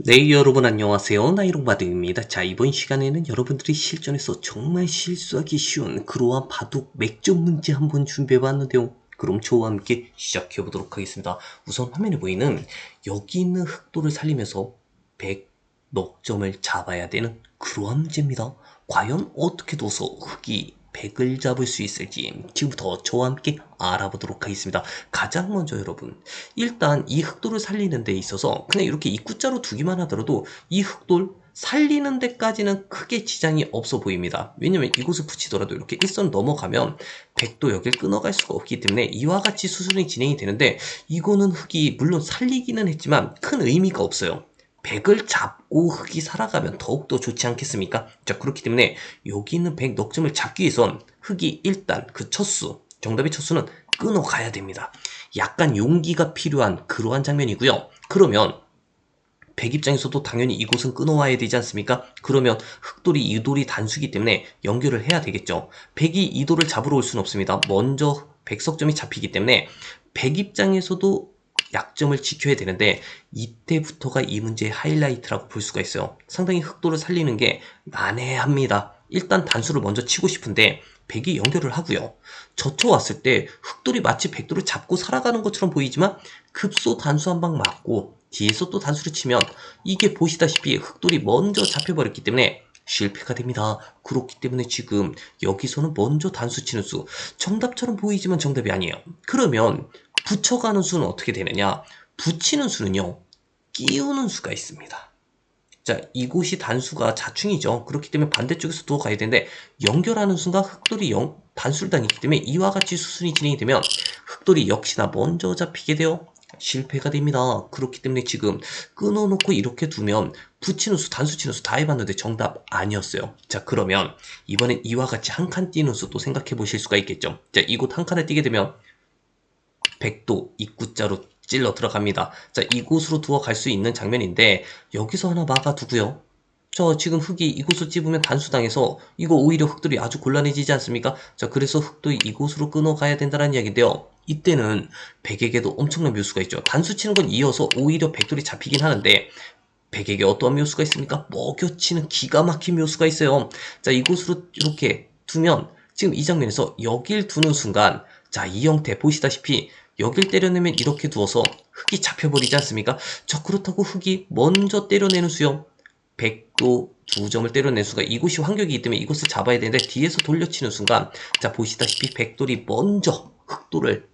네, 여러분 안녕하세요. 나이롱바드입니다. 자, 이번 시간에는 여러분들이 실전에서 정말 실수하기 쉬운 그러한 바둑 맥점 문제 한번 준비해 봤는데요. 그럼 저와 함께 시작해 보도록 하겠습니다. 우선 화면에 보이는 여기 있는 흑도를 살리면서 100 넉점을 잡아야 되는 그러한 문제입니다. 과연 어떻게 둬서 흑이 100을 잡을 수 있을지 지금부터 저와 함께 알아보도록 하겠습니다. 가장 먼저 여러분 일단 이 흑돌을 살리는 데 있어서 그냥 이렇게 입구자로 두기만 하더라도 이 흑돌 살리는 데까지는 크게 지장이 없어 보입니다. 왜냐면 이곳을 붙이더라도 이렇게 일선 넘어가면 백도 여길 끊어갈 수가 없기 때문에 이와 같이 수순이 진행이 되는데 이거는 흑이 물론 살리기는 했지만 큰 의미가 없어요. 백을 잡고 흑이 살아가면 더욱더 좋지 않겠습니까? 자, 그렇기 때문에 여기 있는 백 넉점을 잡기 위해선 흑이 일단 그 첫수, 정답의 첫수는 끊어가야 됩니다. 약간 용기가 필요한 그러한 장면이고요. 그러면 백 입장에서도 당연히 이곳은 끊어와야 되지 않습니까? 그러면 흑돌이 이돌이 단수기 때문에 연결을 해야 되겠죠. 백이 이돌을 잡으러 올 수는 없습니다. 먼저 백석점이 잡히기 때문에 백 입장에서도 약점을 지켜야 되는데 이때부터가 이 문제의 하이라이트라고 볼 수가 있어요. 상당히 흑도를 살리는 게 난해합니다. 일단 단수를 먼저 치고 싶은데 백이 연결을 하고요. 젖혀 왔을 때 흑돌이 마치 백돌을 잡고 살아가는 것처럼 보이지만 급소 단수 한 방 맞고 뒤에서 또 단수를 치면 이게 보시다시피 흑돌이 먼저 잡혀버렸기 때문에 실패가 됩니다. 그렇기 때문에 지금 여기서는 먼저 단수 치는 수 정답처럼 보이지만 정답이 아니에요. 그러면 붙여가는 수는 어떻게 되느냐? 붙이는 수는요. 끼우는 수가 있습니다. 자, 이곳이 단수가 자충이죠. 그렇기 때문에 반대쪽에서 두어 가야 되는데 연결하는 순간 흑돌이 영, 단수를 당했기 때문에 이와 같이 수순이 진행이 되면 흑돌이 역시나 먼저 잡히게 되어 실패가 됩니다. 그렇기 때문에 지금 끊어놓고 이렇게 두면 붙이는 수, 단수 치는 수 다 해봤는데 정답 아니었어요. 자, 그러면 이번엔 이와 같이 한 칸 뛰는 수도 생각해 보실 수가 있겠죠. 자, 이곳 한 칸에 뛰게 되면 백도 입구자로 찔러 들어갑니다. 자, 이곳으로 두어 갈 수 있는 장면인데 여기서 하나 막아두고요. 저 지금 흑이 이곳을 찝으면 단수당해서 이거 오히려 흑들이 아주 곤란해지지 않습니까? 자, 그래서 흑도 이곳으로 끊어가야 된다는 이야기인데요. 이때는 백에게도 엄청난 묘수가 있죠. 단수 치는 건 이어서 오히려 백돌이 잡히긴 하는데 백에게 어떠한 묘수가 있습니까? 먹여치는 기가 막힌 묘수가 있어요. 자, 이곳으로 이렇게 두면 지금 이 장면에서 여길 두는 순간 자, 이 형태 보시다시피 여길 때려내면 이렇게 두어서 흙이 잡혀버리지 않습니까? 저 그렇다고 흙이 먼저 때려내는 수요. 100도 두 점을 때려낸 수가 이곳이 환경이기 때문에 이곳을 잡아야 되는데 뒤에서 돌려치는 순간 자 보시다시피 백돌이 먼저 흑돌을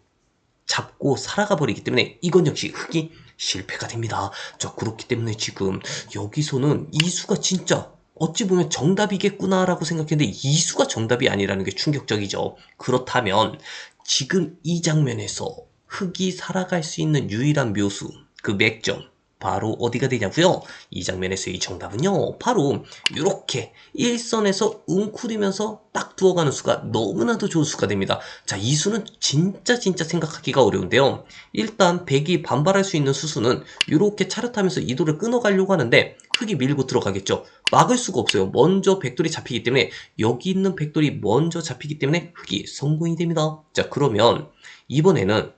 잡고 살아가 버리기 때문에 이건 역시 흑이 실패가 됩니다. 자 그렇기 때문에 지금 여기서는 이 수가 진짜 어찌 보면 정답이겠구나라고 생각했는데 이 수가 정답이 아니라는 게 충격적이죠. 그렇다면 지금 이 장면에서 흑이 살아갈 수 있는 유일한 묘수, 그 맥점, 바로 어디가 되냐고요? 이 장면에서의 정답은요. 바로 이렇게 일선에서 웅크리면서 딱 두어가는 수가 너무나도 좋은 수가 됩니다. 자, 이 수는 진짜 진짜 생각하기가 어려운데요. 일단 백이 반발할 수 있는 수수는 이렇게 차렷하면서 이도를 끊어가려고 하는데 흑이 밀고 들어가겠죠. 막을 수가 없어요. 먼저 백돌이 잡히기 때문에 여기 있는 백돌이 먼저 잡히기 때문에 흑이 성공이 됩니다. 자, 그러면 이번에는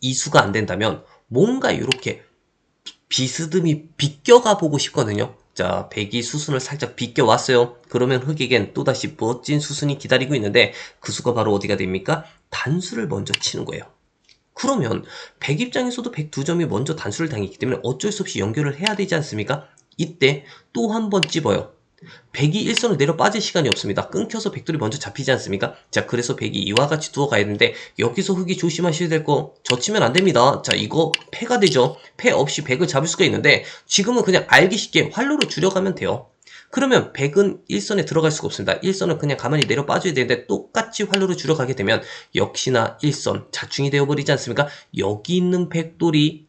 이 수가 안 된다면 뭔가 이렇게 비스듬히 비껴가 보고 싶거든요. 자, 백이 수순을 살짝 비껴왔어요. 그러면 흑에겐 또다시 멋진 수순이 기다리고 있는데 그 수가 바로 어디가 됩니까? 단수를 먼저 치는 거예요. 그러면 백 입장에서도 백 두 점이 먼저 단수를 당했기 때문에 어쩔 수 없이 연결을 해야 되지 않습니까? 이때 또 한 번 찝어요. 백이 일선을 내려 빠질 시간이 없습니다. 끊겨서 백돌이 먼저 잡히지 않습니까? 자, 그래서 백이 이와 같이 두어 가야 되는데 여기서 흑이 조심하셔야 될 거 젖히면 안 됩니다. 자, 이거 패가 되죠. 패 없이 백을 잡을 수가 있는데 지금은 그냥 알기 쉽게 활로로 줄여가면 돼요. 그러면 백은 일선에 들어갈 수가 없습니다. 일선은 그냥 가만히 내려 빠져야 되는데 똑같이 활로로 줄여가게 되면 역시나 일선 자충이 되어버리지 않습니까? 여기 있는 백돌이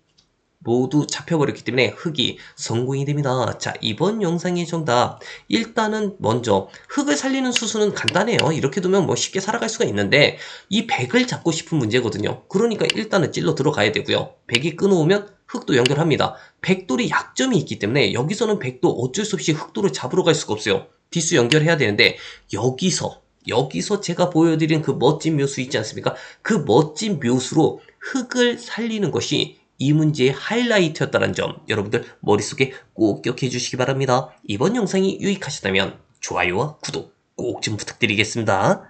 모두 잡혀버렸기 때문에 흙이 성공이 됩니다. 자, 이번 영상의 정답. 일단은 먼저 흙을 살리는 수순은 간단해요. 이렇게 두면 뭐 쉽게 살아갈 수가 있는데 이 백을 잡고 싶은 문제거든요. 그러니까 일단은 찔러 들어가야 되고요. 백이 끊어오면 흙도 연결합니다. 백돌이 약점이 있기 때문에 여기서는 백도 어쩔 수 없이 흙돌을 잡으러 갈 수가 없어요. 뒷수 연결해야 되는데 여기서 여기서 제가 보여드린 그 멋진 묘수 있지 않습니까? 그 멋진 묘수로 흙을 살리는 것이 이 문제의 하이라이트였다는 점 여러분들 머릿속에 꼭 기억해 주시기 바랍니다. 이번 영상이 유익하셨다면 좋아요와 구독 꼭 좀 부탁드리겠습니다.